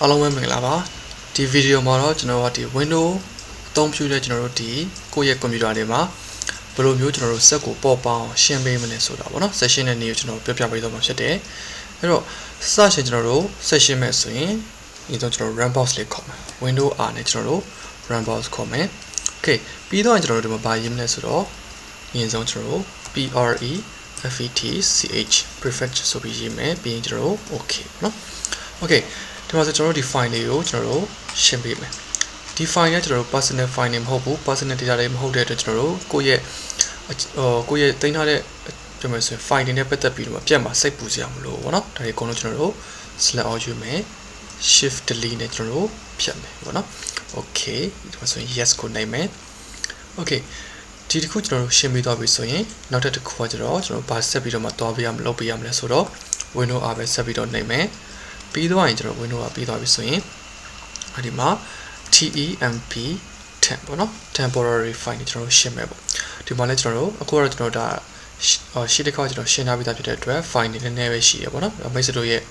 အားလုံးပဲမင်္ဂလာပါဒီဗီဒီယိုမှာတော့ကျွန်တော်တို့ဒီ window အသုံးပြုတဲ့ကျွန်တော်တို့ဒီကိုယ့်ရဲ့ကွန်ပျူတာတွေမှာဘယ်လိုမျိုးကျွန်တော်တို့စက်ကိုပေါ်ပေါင်းရှင်းပေးမလဲဆိုတာပေါ့နော် session နဲ့နေကိုကျွန်တော်ပြောပြပေးတော့မှာဖြစ်တယ်အဲ့တော့စရှင်ကျွန်တော်တို့ session မဲ့ဆိုရင်ဒီတော့ကျွန်တော် run box လေးခေါ်မယ် window r နဲ့ကျွန်တော်တို့ run box ခေါ်မယ် okay ပြီးတော့ကျွန်တော်တို့ဒီမှာဘာရေးမလဲဆိုတော့အရင်ဆုံးကျွန်တော်တို့ pre fetch prefetch ဆိုပြီးရေးမယ်ပြီးရင်ကျွန်တော်တို့ okay เนาะ okay ဒီမှာဆိုကျွန်တော်တို့ဒီ file တွေကိုကျွန်တော်တို့ရှင်းပေးမယ်ဒီ file ကကျွန်တော်တို့ personal file တွေမဟုတ်ဘူး personal data တွေမဟုတ်တဲ့အတွက်ကျွန်တော်တို့ကိုယ့်ရဲ့ဟိုကိုယ့်ရဲ့တင်ထားတဲ့ပြောမယ်ဆိုရင် file တွေနဲ့ပတ်သက်ပြီးတော့ပြန်ပါစိတ်ပူစရာမလိုဘောနော်ဒါတွေအကုန်လုံးကျွန်တော်တို့ select all ယူမယ် shift delete နဲ့ကျွန်တော်တို့ဖြတ်မယ်ဘောနော် okay ဒီမှာဆိုရင် yes ကိုနိုင်မယ် okay ဒီတစ်ခုကျွန်တော်တို့ရှင်းပြသွားပြီဆိုရင်နောက်ထပ်တစ်ခုကကျွန်တော်တို့ဘာဆက်ပြီးတော့မှသွားပြရမလို့ပြရမလဲဆိုတော့ window အားပဲဆက်ပြီးတော့နိုင်မယ် ပြီးသွားရင်ကျွန်တော် window ကပြီးသွားပြီဆိုရင်အဲဒီမှာ temp 10ပေါ့နော် temporary file ကိုကျွန်တော်တို့ရှင်းမယ်ပေါ့ဒီမှာလည်းကျွန်တော်တို့အခုကတော့ကျွန်တော်ဒါရှီတစ်ခါကျွန်တော်ရှင်းထားပြီးသားဖြစ်တဲ့အတွက် file နည်းနည်းပဲရှိရပေါ့နော်မိတ်ဆွေတို့ရဲ့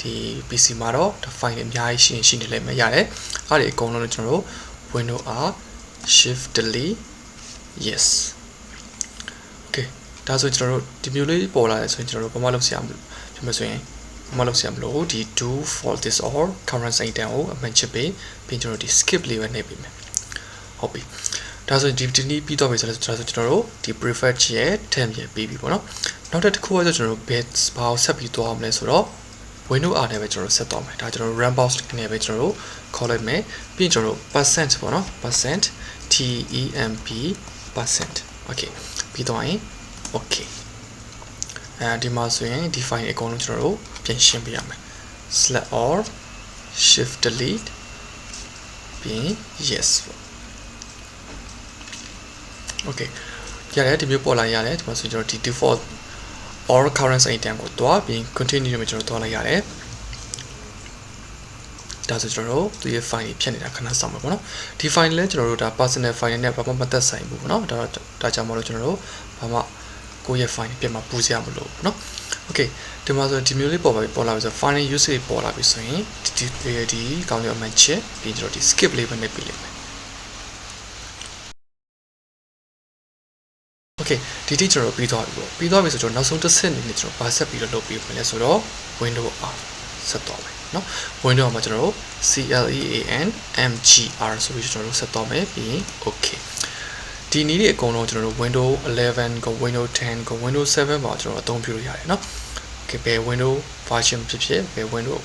ဒီ PC မှာတော့ဒါ file တွေအများကြီးရှင်းရှင်းနေလိမ့်မယ်ရတယ်အဲ့ဒီအကုန်လုံးကိုကျွန်တော်တို့ window R shift delete yes okay ဒါဆိုကျွန်တော်တို့ဒီမျိုးလေးပေါ်လာတယ်ဆိုရင်ကျွန်တော်တို့ဘာမှလုပ်စရာမလိုပြမဆိုရင်ဘာ မှလုပ်စရာမလိုဒီ do for this or current item ကိုအမှန်ချစ်ပေးပြီးကျွန်တော်တို့ဒီ skip လေးပဲနှိပ်ပေးမယ်ဟုတ်ပြီဒါဆိုဒီဒီနေ့ပြီးတော့ပြီဆိုတော့ဒါဆိုကျွန်တော်တို့ဒီ prefetch ရဲ့ term ရဲ့ပြီးပြီပေါ့နော်နောက်တစ်ခုကဆိုကျွန်တော်တို့ bits ဘာကိုဆက်ပြီးသွားအောင်လဲဆိုတော့ window r နဲ့ပဲကျွန်တော်တို့ဆက်သွားမယ်ဒါကျွန်တော်တို့ run box နဲ့ပဲကျွန်တော်တို့ခေါ်လိုက်မယ်ပြီးရင်ကျွန်တော်တို့ percent ပေါ့နော် percent temp percent okay ပြီးတော့ရင် okay အဲဒီမှာဆိုရင်ဒီ file အကုန်လုံးကျွန်တော်တို့ပြင်ရှင်းပေးရမယ် select all shift delete ပြီး yes ပေါ့ okay ရတယ်ဒီမျိုးပေါ်လာရတယ်ဒီမှာဆိုကျွန်တော်ဒီ default or current item ကိုတွားပြီး continue နဲ့ကျွန်တော်တွားလိုက်ရတယ်ဒါဆိုကျွန်တော်တို့သူရဲ့ file ဖြတ်နေတာခဏစောင့်မှာပေါ့နော်ဒီ file လည်းကျွန်တော်တို့ဒါ personal file နဲ့ဘာမှမသက်ဆိုင်ဘူးပေါ့နော်ဒါဒါကြောင့်မလို့ကျွန်တော်တို့ဘာမှ ကိုယ့်ရဲ့ file ပြတ်မှာပူစရာမလိုဘူးเนาะ okay ဒီမှာဆိုဒီမျိုးလေးပေါ်ပါပြီပေါ်လာပြီဆို file usage ပေါ်လာပြီဆိုရင်ဒီဒီဒီကောင်းလေးအမှန်ချက်ပြီးကျွန်တော်ဒီ skip လေးပဲနှိပ်ပြလိုက်မယ် okay ဒီတိကျွန်တော်ပြီးသွားပြီပေါ့ပြီးသွားပြီဆိုကျွန်တော်နောက်ဆုံးတစ်ဆင့်အနေနဲ့ကျွန်တော်ဗာဆက်ပြီးတော့လုပ်ပြီးမယ်လဲဆိုတော့ window R ဆက်သွားမယ်เนาะ window မှာကျွန်တော်တို့ CLEAN MGR ဆိုပြီးကျွန်တော်တို့ဆက်သွားမယ်ပြီးရင် okay ဒီနည်းတွေအကုန်လုံးကျွန်တော်တို့ window 11ကို window 10ကို window 7မှာကျွန်တော်တို့အသုံးပြုလို့ရတယ်เนาะ okay ဘယ် window version ဖြစ်ဖြစ်ဘယ် window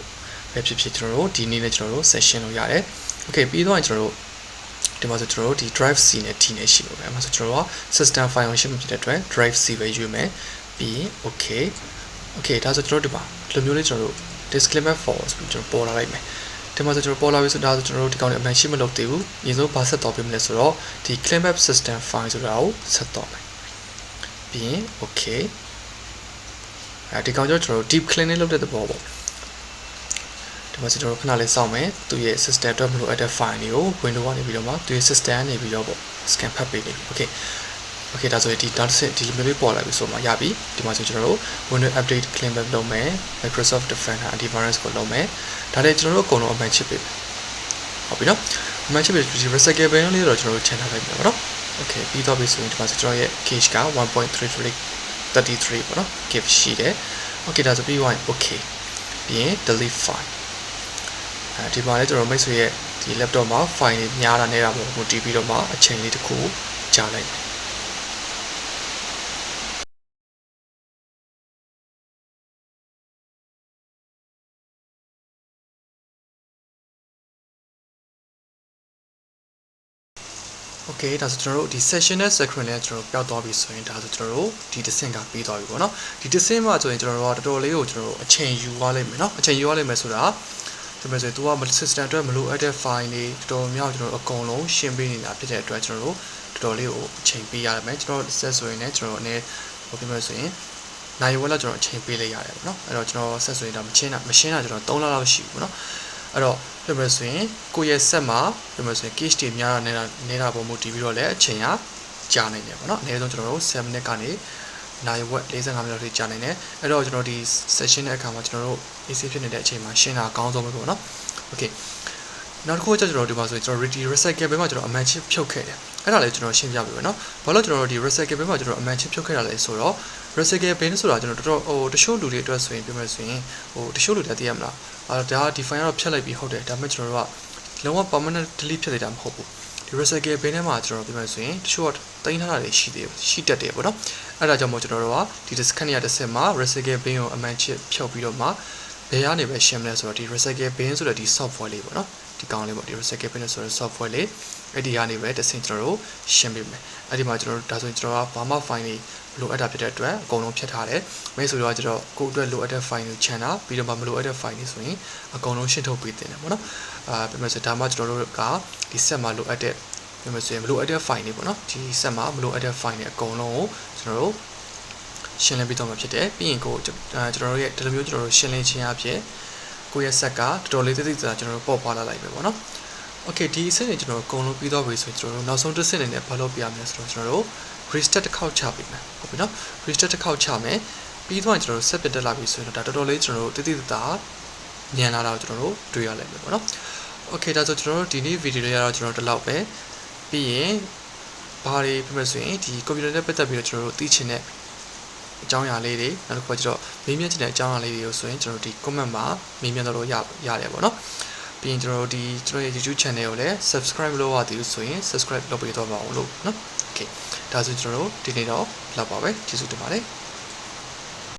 ပဲဖြစ်ဖြစ်ကျွန်တော်တို့ဒီနည်းနဲ့ကျွန်တော်တို့ session လုပ်ရတယ် okay ပြီးတော့ကျွန်တော်တို့ဒီမှာဆိုကျွန်တော်တို့ဒီ drive C နဲ့ T နဲ့ရှိလို့ပဲအဲမှာဆိုကျွန်တော်တို့က system file function ဖြစ်တဲ့အတွက် drive C ပဲယူမယ်ပြီးရင် okay okay ဒါဆိုကျွန်တော်တို့ဒီမှာဒီလိုမျိုးလေးကျွန်တော်တို့ disclaimer false ပြီးကျွန်တော်ပေါ်လာလိုက်မယ် ဒီမှာဆိုကျွန်တော်ပေါ်လာပြီဆိုဒါဆိုကျွန်တော်တို့ဒီကောင်လေးအမှန်ရှိမလုပ်သေးဘူးအရင်ဆုံးဘာဆက်တော့ပေးမလဲဆိုတော့ဒီ claim map system file ဆိုတာကိုဆက်တော့မယ်ပြီးရင် okay အဲဒီကောင်ကျတော့ကျွန်တော်တို့ deep cleaning လုပ်တဲ့သဘောပေါ့ဒီမှာကျွန်တော်တို့ခဏလေးစောင့်မယ်သူရဲ့ system အတွက်မလို့အပ်တဲ့ file တွေကို window ကနေပြီးတော့မှသူရဲ့ system ကနေပြီးတော့ပေါ့ scan ဖတ်ပေးနေပြီ okay okay ဒါဆိုရင်ဒီ data set ဒီလိုမျိုးလေးပေါ်လာပြီဆိုမှရပြီဒီမှာဆိုကျွန်တော်တို့ window update clean back လုပ်မယ် microsoft defender antivirus ကိုလုပ်မယ်ဒါလည်းကျွန်တော်တို့အကုန်လုံးအမှန်ချစ်ပေးဟုတ်ပြီနော်အမှန်ချစ်ပေးဒီ recyclable လေးတော့ကျွန်တော်တို့ချန်ထားလိုက်မယ်ပေါ့နော် okay ပြီးတော့ပြီဆိုရင်ဒီမှာဆိုကျွန်တော်ရဲ့ cache က1.33 33ပေါ့နော် give ရှိတယ် okay ဒါဆိုပြီးသွားရင် okay ပြီးရင် delete file အဲဒီမှာလည်းကျွန်တော်မိတ်ဆွေရဲ့ဒီ laptop မှာ file တွေများတာနေတာပေါ့ဟိုတီးပြီးတော့မှအချိန်လေးတစ်ခုကြာလိုက် Okay ဒါဆိုကျွန်တော်တို့ဒီ session နဲ့ screen နဲ့ကျွန်တော်တို့ပျောက်သွားပြီဆိုရင်ဒါဆိုကျွန်တော်တို့ဒီတစ်ဆင့်ကပြီးသွားပြီပေါ့နော်ဒီတစ်ဆင့်မှာဆိုရင်ကျွန်တော်တို့ကတော်တော်လေးကိုကျွန်တော်တို့အချိန်ယူသွားလိမ့်မယ်နော်အချိန်ယူသွားလိမ့်မယ်ဆိုတာဒီမဲ့ဆိုရင် तू က system အတွက်မလိုအပ်တဲ့ file တွေတော်တော်များကျွန်တော်တို့အကုန်လုံးရှင်းပေးနေတာဖြစ်တဲ့အတွက်ကျွန်တော်တို့တော်တော်လေးကိုအချိန်ပေးရမယ်ကျွန်တော်တို့ set ဆိုရင်လည်းကျွန်တော်အနေဟိုပြမဲ့ဆိုရင်နိုင်ဝက်လောက်ကျွန်တော်အချိန်ပေးလိုက်ရတယ်ပေါ့နော်အဲ့တော့ကျွန်တော် set ဆိုရင်ဒါမချင်းတာမရှင်းတာကျွန်တော်3လလောက်ရှိပြီပေါ့နော် အဲ့တော့ပြမယ်ဆိုရင်ကိုယ့်ရဲ့ set မှာပြမယ်ဆိုရင် case တွေများတာနေတာနေတာပုံမှုတည်ပြီးတော့လည်းအချိန်ကကြာနိုင်တယ်ပေါ့နော်အနည်းဆုံးကျွန်တော်တို့7 minute ကနေနိုင်ဝက်45မိနစ်ထိကြာနိုင်တယ်အဲ့တော့ကျွန်တော်ဒီ session ရဲ့အခါမှာကျွန်တော်တို့ AC ဖြစ်နေတဲ့အချိန်မှာရှင်းတာအကောင်းဆုံးပဲပေါ့နော် okay နောက်တစ်ခုကကျွန်တော်ဒီမှာဆိုရင်ကျွန်တော် ready recycle ဘဲမှာကျွန်တော်အမှန်ချင်းဖြုတ်ခဲ့တယ်အဲ့ဒါလည်းကျွန်တော်ရှင်းပြပေးမယ်နော်ဘာလို့ကျွန်တော်ဒီ recycle ဘဲမှာကျွန်တော်အမှန်ချင်းဖြုတ်ခဲ့တာလဲဆိုတော့ recycle bin ဆိုတာကျွန်တော်တော်တော်ဟိုတချို့လူတွေအတွက်ဆိုရင်ပြောမယ်ဆိုရင်ဟိုတချို့လူတွေသိရမလားအာဒါ define ကတော့ဖြတ်လိုက်ပြီးဟုတ်တယ်ဒါပေမဲ့ကျွန်တော်တို့ကလုံးဝ permanent delete ဖြစ်နေတာမဟုတ်ဘူးဒီ recycle bin ထဲမှာကျွန်တော်ပြောမယ်ဆိုရင်တချို့ကတင်ထားတာတွေရှိသေးရှိတတ်တယ်ပေါ့နော်အဲ့ဒါကြောင့်မို့ကျွန်တော်တို့ကဒီ scan ရတစ်စက်မှာ recycle bin ကိုအမှန်ချစ်ဖြုတ်ပြီးတော့မှဘယ်ကနေပဲရှင်းမလဲဆိုတော့ဒီ recycle bin ဆိုတဲ့ဒီ software လေးပေါ့နော် ဒီကောင်လေးပေါ့ဒီ recycle bin ဆိုတဲ့ software လေးအဲ့ဒီကနေပဲတစ်ဆင့်ကျွန်တော်တို့ရှင်းပေးမယ်အဲ့ဒီမှာကျွန်တော်တို့ဒါဆိုရင်ကျွန်တော်ကဘာမှ file လေးလိုအပ်တာဖြစ်တဲ့အတွက်အကုန်လုံးဖြတ်ထားတယ်။မဲဆိုတော့ကျွန်တော်ကိုယ့်အတွက်လိုအပ်တဲ့ file ကိုခြံတာပြီးတော့မှမလိုအပ်တဲ့ file တွေဆိုရင်အကုန်လုံးရှင်းထုတ်ပေးတင်တယ်ပေါ့နော်။အာပြမယ်ဆိုဒါမှကျွန်တော်တို့ကဒီ set မှာလိုအပ်တဲ့ပြမယ်ဆိုရင်မလိုအပ်တဲ့ file တွေပေါ့နော်။ဒီ set မှာမလိုအပ်တဲ့ file တွေအကုန်လုံးကိုကျွန်တော်တို့ရှင်းလင်းပြီးတော့မှဖြစ်တယ်။ပြီးရင်ကိုကျွန်တော်တို့ရဲ့ဒီလိုမျိုးကျွန်တော်တို့ရှင်းလင်းခြင်းအဖြစ် ကိုယ့်ရဲ့ set ကတော်တော်လေးတိတိကျကျကျွန်တော်တို့ပေါ့ပွားလာလိုက်ပဲပေါ့နော်။ Okay ဒီအဆင့်တွေကျွန်တော်တို့အကုန်လုံးပြီးတော့ပြီဆိုရင်ကျွန်တော်တို့နောက်ဆုံးတစ်ဆင့်အနေနဲ့ဘာလုပ်ပြရမလဲဆိုတော့ကျွန်တော်တို့ restart တစ်ခေါက်ချပေးမယ်ဟုတ်ပြီနော် restart တစ်ခေါက်ချမယ်ပြီးတော့ကျွန်တော်တို့ set ပြတက်လာပြီဆိုရင်တော့ဒါတော်တော်လေးကျွန်တော်တို့တိတိတသားညံလာတာကိုကျွန်တော်တို့တွေ့ရလိမ့်မယ်ပေါ့နော် okay ဒါဆိုကျွန်တော်တို့ဒီနေ့ video လေးရတော့ကျွန်တော်တို့ဒီလောက်ပဲပြီးရင်ဘာတွေပြမယ်ဆိုရင်ဒီ computer နဲ့ပတ်သက်ပြီးတော့ကျွန်တော်တို့သိချင်တဲ့ အကြောင်းအရာလေးတွေနောက်တစ်ခုကကျတော့မေးမြန်းချင်တဲ့အကြောင်းအရာလေးတွေကိုဆိုရင်ကျွန်တော်ဒီ comment မှာမေးမြန်းတော့ရရတယ်ပေါ့နော်ပြီးရင်ကျွန်တော်ဒီကျွန်တော်ရဲ့ YouTube channel ကိုလည်း subscribe လုပ်ရသေးဘူးဆိုရင် subscribe လုပ်ပေးတော့ပါအောင်လို့နော် okay ဒါဆိုကျွန်တော်တို့ဒီနေ့တော့လောက်ပါပဲကျေးဇူးတင်ပါတယ်